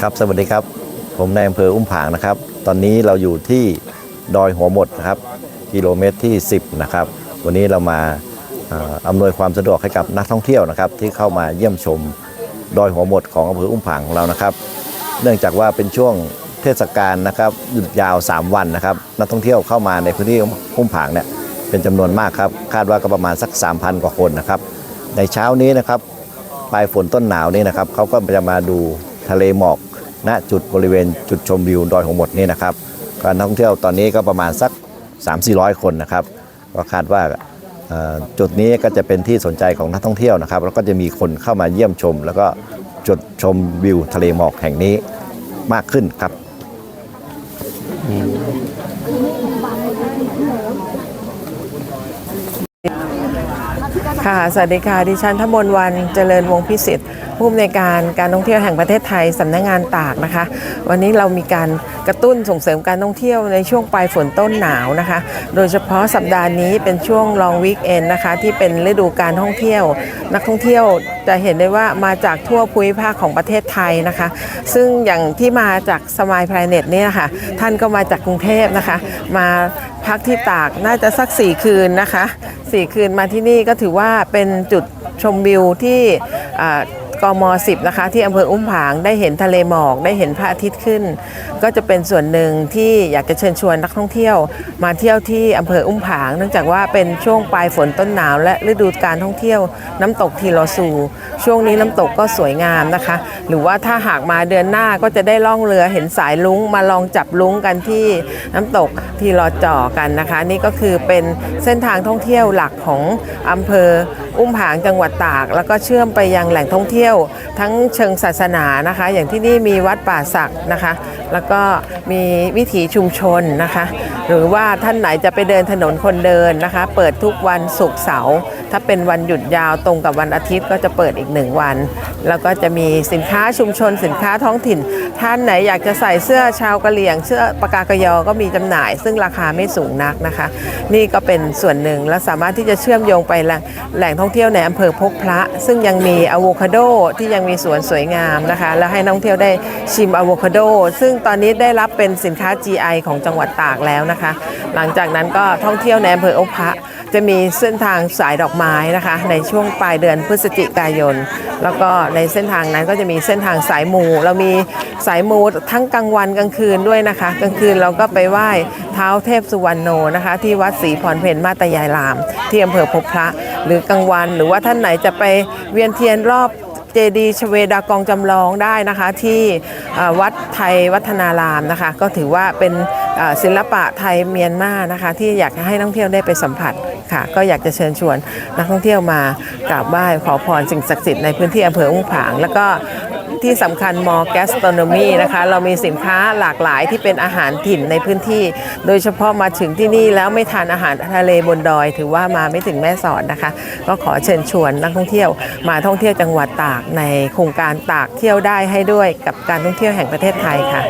ครับสวัสดีครับ ผมนายอำเภออุ้มผางนะครับ ตอนนี้เราอยู่ที่ดอยหัวหมดนะครับ กิโลเมตรที่ 10 นะครับ วันนี้เรามาอำนวยความสะดวกให้กับนักท่องเที่ยวนะครับ ที่เข้ามาเยี่ยมชมดอยหัวหมดของอำเภออุ้มผางของเรานะครับ เนื่องจากว่าเป็นช่วงเทศกาลนะครับหยุดยาว 3 วันนะครับ นักท่องเที่ยวเข้ามาในพื้นที่อุ้มผางเนี่ยเป็นจำนวนมากครับคาดว่าก็ประมาณสัก 3,000 กว่าคนนะครับ ในเช้านี้นะครับปลายฝนต้นหนาวนี่นะครับเขาก็จะมาดู ทะเลหมอกณจุดบริเวณจุดชมวิวดอยหงหมดนี่นะครับการท่องเที่ยวตอนนี้ก็ประมาณสัก 3-400 คนนะครับ ก็คาดว่าจุดนี้ก็จะเป็นที่สนใจของนักท่องเที่ยวนะครับ แล้วก็จะมีคนเข้ามาเยี่ยมชม แล้วก็จุดชมวิวทะเลหมอกแห่งนี้มากขึ้นครับ ค่ะ สวัสดีค่ะ ดิฉันทมนวันเจริญวงพิสิทธิ์ ผู้อำนวยการการท่องเที่ยวแห่งประเทศไทยสำนักงงานตากนะคะ วันนี้เรามีการกระตุ้นส่งเสริมการท่องเที่ยวในช่วงปลายฝนต้นหนาวนะคะ โดยเฉพาะสัปดาห์นี้เป็นช่วงลองวีคเอนนะคะ ที่เป็นฤดูการท่องเที่ยว นักท่องเที่ยวจะเห็นได้ว่ามาจากทั่วภูมิภาคของประเทศไทยนะคะ ซึ่งอย่างที่มาจากสมายพลเน็ตเนี่ยค่ะท่านก็มาจากกรุงเทพนะคะ มา พักที่ตากน่าจะสัก 4 คืนนะคะสี่คืนมาที่นี่ก็ถือว่าเป็นจุดชมวิวที่ กม10นะคะที่อำเภออุ้มผางได้เห็นทะเลหมอกได้เห็นพระอาทิตย์ขึ้น ก็จะเป็นส่วนหนึ่งที่อยากจะเชิญชวนนักท่องเที่ยว มาเที่ยวที่อำเภออุ้มผาง เนื่องจากว่าเป็นช่วงปลายฝนต้นหนาว และฤดูการท่องเที่ยวน้ำตกทีลอซู ช่วงนี้น้ำตกก็สวยงามนะคะ หรือว่าถ้าหากมาเดือนหน้าก็จะได้ล่องเรือเห็นสายลุ้งมาลองจับลุ้งกันที่น้ำตกทีลอจ่อกันนะคะ นี่ก็คือเป็นเส้นทางท่องเที่ยวหลักของอำเภอ อุ้มผางจังหวัดตาก แล้วก็เชื่อมไปยังแหล่งท่องเที่ยว ทั้งเชิงศาสนานะคะ อย่างที่นี่มีวัดป่าศักนะคะ แล้วก็มีวิถีชุมชนนะคะ หรือว่าท่านไหนจะไปเดินถนนคนเดินนะคะ เปิดทุกวันศุกร์เสาร์ถ้าเป็นวันหยุดยาวตรงกับวันอาทิตย์ก็จะเปิดอีกหนึ่งวัน แล้วก็จะมีสินค้าชุมชน สินค้าท้องถิ่น ท่านไหนอยากจะใส่เสื้อชาวกะเหรี่ยงเสื้อปากากยอก็มีจำหน่าย ซึ่งราคาไม่สูงนักนะคะ นี่ก็เป็นส่วนหนึ่งและสามารถที่จะเชื่อมโยงไปแหล่งท่องเที่ยวในอำเภอพบพระ ซึ่งยังมีอะโวคาโดที่ยังมีสวนสวยงามนะคะ แล้วให้นักท่องเที่ยวได้ชิมอะโวคาโดซึ่งตอนนี้ได้รับเป็นสินค้า GI ของจังหวัดตากแล้วนะคะ หลังจากนั้นก็ท่องเที่ยวในอำเภอพบพระจะมีเส้นทางสายดอกไม้นะคะ ในช่วงปลายเดือนพฤศจิกายน แล้วก็ในเส้นทางนั้นก็จะมีเส้นทางสายมู เรามีสายมูทั้งกลางวันกลางคืนด้วยนะคะ กลางคืนเราก็ไปไหว้เท้าเทพสุวรรณโนนะคะ ที่วัดศรีพรเพนมาตายายราม ที่อำเภอพบพระ หรือกลางวัน หรือว่าท่านไหนจะไปเวียนเทียนรอบ เจดีย์ชเวดากองจำลองได้นะคะที่วัดไทยวัฒนารามนะคะ ก็ถือว่าเป็นศิลปะไทยเมียนมานะคะ ที่อยากให้นักท่องเที่ยวได้ไปสัมผัสค่ะ ก็อยากจะเชิญชวนนักท่องเที่ยวมากราบไหว้ขอพรสิ่งศักดิ์สิทธิ์ในพื้นที่อำเภออุ้งผาง แล้วก็ ที่สำคัญมอแกสโตรนมีนะคะ เรามีสินค้าหลากหลายที่เป็นอาหารถิ่นในพื้นที่ โดยเฉพาะมาถึงที่นี่แล้วไม่ทานอาหารทะเลบนดอย ถือว่ามาไม่ถึงแม่สอดนะคะ ก็ขอเชิญชวนนักท่องเที่ยว มาท่องเที่ยวจังหวัดตากในโครงการตากเที่ยวได้ให้ด้วยกับการท่องเที่ยวแห่งประเทศไทยค่ะ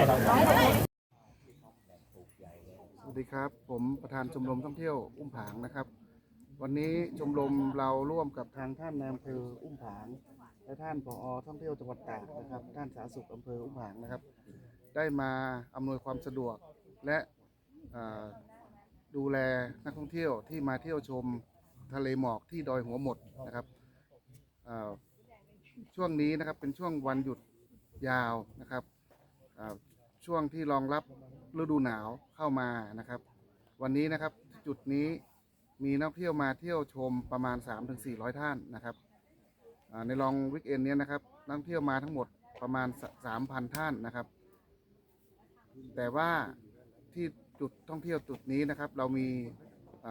สวัสดีครับ ผมประธานชมรมท่องเที่ยวอุ้มผางนะครับ วันนี้ชมรมเราร่วมกับทางท่านนายอำเภออุ้มผาง และท่านผอท่องเที่ยวจังหวัดตากนะครับท่านสาธารณสุขอำเภออุ้มผางนะครับ ได้มาอำนวยความสะดวกและดูแลนักท่องเที่ยวที่มาเที่ยวชมทะเลหมอกที่ดอยหัวหมดนะครับช่วงนี้นะครับเป็นช่วงวันหยุดยาวนะครับช่วงที่รองรับฤดูหนาวเข้ามานะครับ วันนี้นะครับจุดนี้มีนักท่องเที่ยวมาเที่ยวชมประมาณ 3-400 ท่านนะครับ ในลองวิกเอนเนี้ยนะครับนักท่องเที่ยวมาทั้งหมดประมาณ 3,000 ท่านนะครับ แต่ว่าที่จุดท่องเที่ยวจุดนี้นะครับ เรามี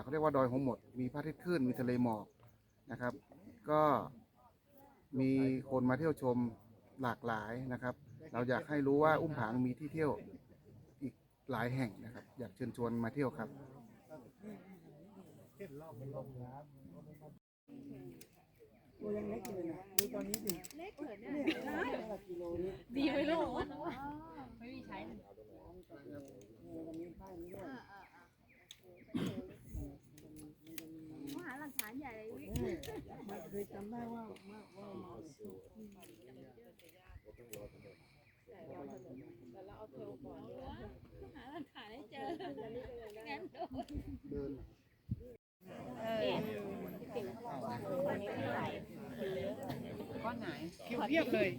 เขาเรียกว่าดอยหัวหมด มีพระอาทิตย์ขึ้นมีทะเลหมอกนะครับ ก็มีคนมาเที่ยวชมหลากหลายนะครับ เราอยากให้รู้ว่าอุ้มผางมีที่เที่ยวอีกหลายแห่งนะครับ อยากเชิญชวนมาเที่ยวครับ ตัวยังเล็กอยู่เลยนะดูตอนนี้สิเล็กเหรอเนี่ยกิโลนี่ดีไปแล้วไม่มีใช้เนี่ยมีป้ายนี้ด้วยหาหลักฐานใหญ่เลยมาเคยจำได้ว่าว่าว่าแต่เราเอาเทลก่อนหาหลักฐานให้เจองั้นโดนเออ คิวเพียบเลย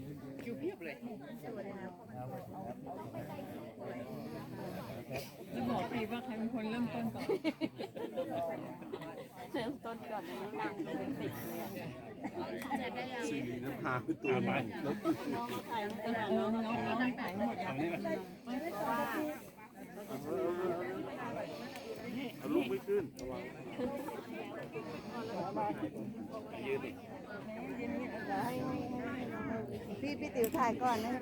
คิวเพียบเลยจะบอกพี่ว่าใครเป็นคนเริ่มต้นก่อนเริ่มต้นก่อนนะนางเป็นติดเลยจะได้ยังน้องขายตลาดน้องน้องน้องขายหมดแล้ว พี่พี่ติ๋วถ่ายก่อนนะ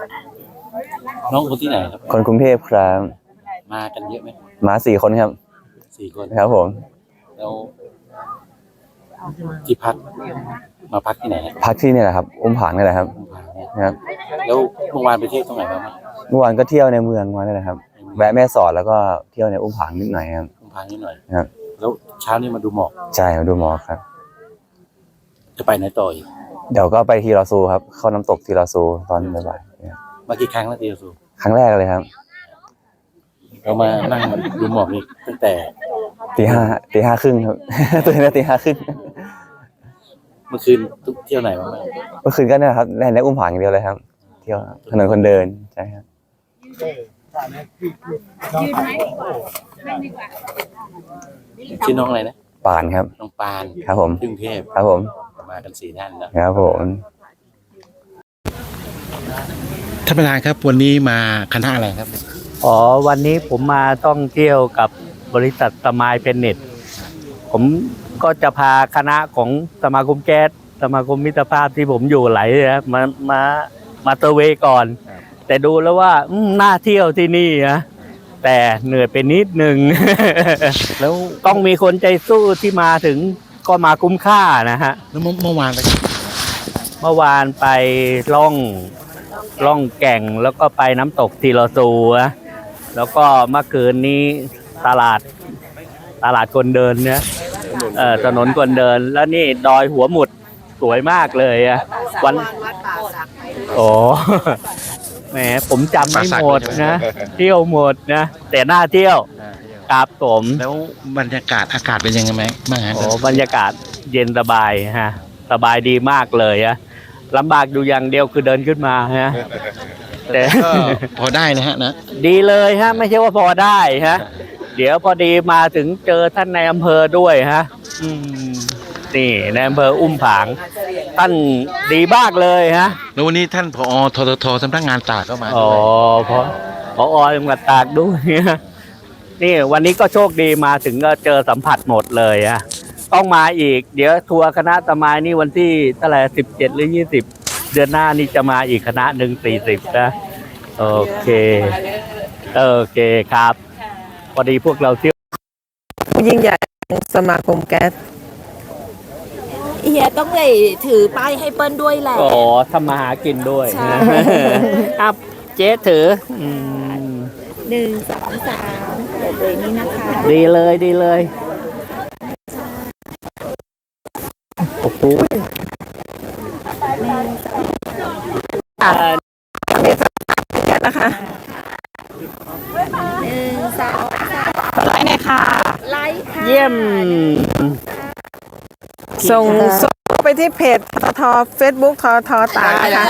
คะน้องคนที่ไหนครับ คนกรุงเทพครับมากันเยอะไหมมาสี่คนครับสี่คนครับผม แล้วที่พักมาพักที่ไหนฮะพักที่นี่แหละครับอุ้มผางนี่แหละครับอุ้มผางเนี่ยนะครับ แล้วเมื่อวานไปเที่ยวตรงไหนบ้างไหมเมื่อวานก็เที่ยวในเมืองมานี่แหละครับ แวะแม่สอดแล้วก็เที่ยวในอุ้มผางนิดหน่อยครับอุ้มผางนิดหน่อยครับ แล้วเช้านี้มาดูหมอกใช่มาดูหมอครับ จะไปไหนต่ออีก เดี๋ยวก็ไปทีรอซูครับ เข้าน้ำตกทีรอซูตอนบ่ายๆครับมากี่ครั้งแล้วเตียสูครั้งแรกเลยครับเรามานั่งดูหมอกนี่ตั้งแต่ตีห้าตีห้าครึ่งครับ ตื่นตั้งตีห้าครึ่งเมื่อคืนทุกเที่ยวไหนบ้างไหมเมื่อคืนก็เนี่ยครับในในอุ้มผางอย่างเดียวเลยครับ เที่ยวถนนคนเดินใช่ครับยืนไหมนั่งดีกว่าชื่อน้องอะไรนะปานครับน้องปานครับผมที่กรุงเทพครับผม มากันสี่ท่านนะ ครับผมท่านประธานครับวันนี้มาคณะอะไรครับ อ๋อวันนี้ผมมาท่องเที่ยวกับบริษัทสมายเพนเน็ต ผมก็จะพาคณะของสมาคมแก๊สสมาคมมิตรภาพที่ผมอยู่ไหลายนะมามามาเตอร์เวย์ก่อนแต่ดูแล้วว่าอืมน่าเที่ยวที่นี่นะแต่เหนื่อยไปนิดหนึ่ง แล้วต้องมีคนใจสู้ที่มาถึง ก็มาคุ้มค่านะฮะแล้วเมื่อเมื่อวานไปเมื่อวานไปล่องล่องแก่งแล้วก็ไปน้ำตกทีลอซูนะแล้วก็เมื่อคืนนี้ตลาดตลาดคนเดินเนี่ยเออถนนคนเดินแล้วนี่ดอยหัวหมุดสวยมากเลยอะวันโอ้แหมผมจำไม่หมดนะ เที่ยวหมดนะ แต่น่าเที่ยว ครับผมแล้วบรรยากาศอากาศเป็นยังไงไหมบ้างฮะโอ้บรรยากาศเย็นสบายฮะสบายดีมากเลยอะลำบากอยู่อย่างเดียวคือเดินขึ้นมาฮะแต่ก็พอได้นะฮะนะดีเลยฮะ ไม่ใช่ว่าพอได้ฮะ เดี๋ยวพอดีมาถึงเจอท่านในอำเภอด้วยฮะอืมนี่ในอำเภออุ้มผางท่านดีมากเลยฮะแล้ววันนี้ท่านผอทททสำนักงานตากก็มาอ๋อพอพออจังหวัดตากด้วยฮะ นี่วันนี้ก็โชคดีมาถึงก็เจอสัมผัสหมดเลยฮะต้องมาอีก เดี๋ยวทัวร์คณะตะมายนี่วันที่เท่าไหร่สิบเจ็ดหรือยี่สิบเดือนหน้านี่จะมาอีกคณะหนึ่งสี่สิบนะ โอเค โอเคครับพอดีพวกเราเที่ยวผู้ยิ่งใหญ่ของสมาคมแก๊สเฮียต้องเลยถือป้ายให้เปิ้ลด้วยแหละอ๋อทำมาหากินด้วยใช่ครับเจ๊ถืออืมหนึ่งสองสามเดี๋ยวเลยนี่นะคะดีเลยดีเลยโอ้โหอ่านะคะหนึ่งสองสามไลน์หน่อยค่ะ ไลค์ค่ะเยี่ยม ส่งส่งไปที่เพจททเฟซบุ๊กททตากนะคะ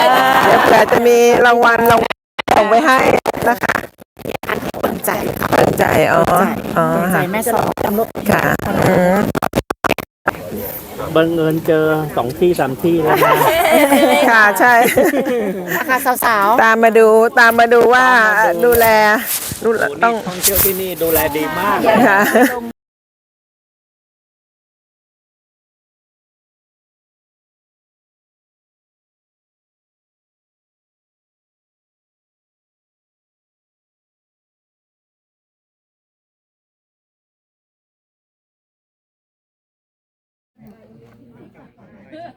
เดี๋ยวเผื่อจะมีรางวัลรางวัลส่งไปให้นะคะสนใจสนใจ อ๋ออ๋อสนใจค่ะแม่สองค่ะอืมบังเอิญเจอสองที่สามที่แล้วนะค่ะใช่นะคะสาวตามมาดูตามมาดูว่าดูแลดูแลต้ต้อองงท่องเที่ยวที่นี่ดูแลดีมาก ค่ะ